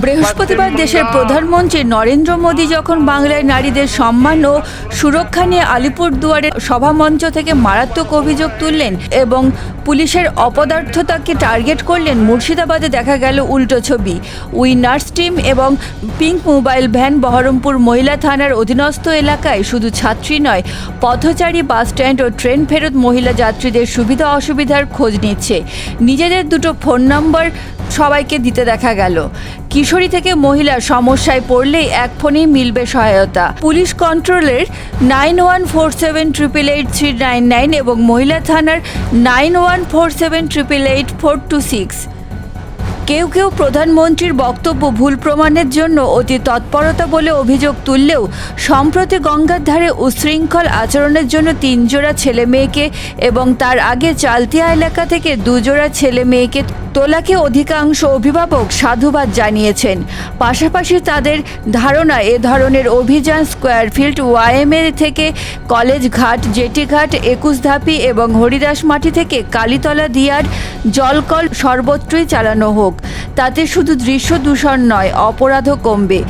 বৃহস্পতিবার দেশের প্রধানমন্ত্রী নরেন্দ্র মোদী যখন বাংলায় নারীদের সম্মান ও সুরক্ষা নিয়ে আলিপুর দুয়ারের সভামঞ্চ থেকে মারাত্মক অভিযোগ তুললেন এবং পুলিশের অপদার্থতাকে টার্গেট করলেন, মুর্শিদাবাদে দেখা গেল উল্টো ছবি। উই নার্স টিম এবং পিঙ্ক মোবাইল ভ্যান বহরমপুর মহিলা থানার অধীনস্থ এলাকায় শুধু ছাত্রী নয়, পথচারী, বাস স্ট্যান্ড ও ট্রেন ফেরত মহিলা যাত্রীদের সুবিধা অসুবিধার খোঁজ নিচ্ছে। নিজেদের দুটো ফোন নম্বর সবাইকে দিতে দেখা গেল। কিশোরী থেকে মহিলা সমস্যায় পড়লেই এক ফোনেই মিলবে সহায়তা। পুলিশ কন্ট্রোলের nine one four seven triple eight three nine nine এবং মহিলা থানার nine one four seven triple eight four two six. কেউ কেউ প্রধানমন্ত্রীর বক্তব্য ভুল প্রমাণের জন্য অতি তৎপরতা বলে অভিযোগ তুললেও সম্প্রতি গঙ্গার ধারে উশৃঙ্খল আচরণের জন্য তিন জোড়া ছেলে মেয়েকে এবং তার আগে চালতিয়া এলাকা থেকে দুজোড়া ছেলে মেয়েকে তোলাকে অধিকাংশ অভিভাবক সাধুবাদ জানিয়েছেন। পাশাপাশি তাদের ধারণা এ ধরনের অভিযান স্কোয়ারফিল্ড ওয়াইএমএ থেকে কলেজ ঘাট, জেটি ঘাট, একুশ ধাপি এবং হরিদাস মাটি থেকে কালীতলা দিয়ার জলকল সর্বত্রই চালানো হোক, তাতে শুধু দৃশ্য দূষণ নয়, অপরাধও কমবে।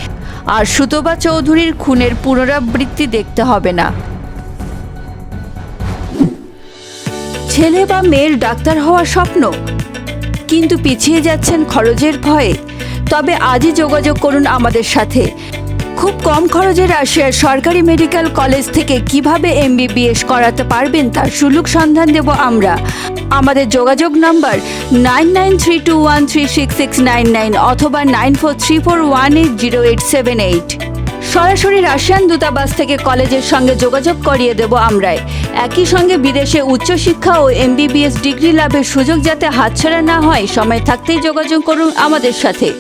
আর সুতবা চৌধুরীর খুনের পুনরাবৃত্তি দেখতে হবে না। ছেলে বা মেয়ের ডাক্তার হওয়ার স্বপ্ন? কিন্তু পিছিয়ে যাচ্ছেন খরচের ভয়ে। তবে আজই যোগাযোগ করুন আমাদের সাথে। খুব কম খরচে রাশিয়ার সরকারি মেডিকেল কলেজ থেকে কীভাবে এমবিবিএস করাতে পারবেন তার সুলুক সন্ধান দেব আমরা। আমাদের যোগাযোগ number nine nine three two one three six six nine nine অথবা nine four three four one eight zero eight seven eight. সরাসরি রাশিয়ান দূতাবাস থেকে কলেজের সঙ্গে যোগাযোগ করিয়ে দেব আমরাই। একই সঙ্গে বিদেশে উচ্চশিক্ষা ও এমবিবিএস ডিগ্রি লাভের সুযোগ যাতে হাতছাড়া না হয়, সময় থাকতেই যোগাযোগ করুন আমাদের সাথে।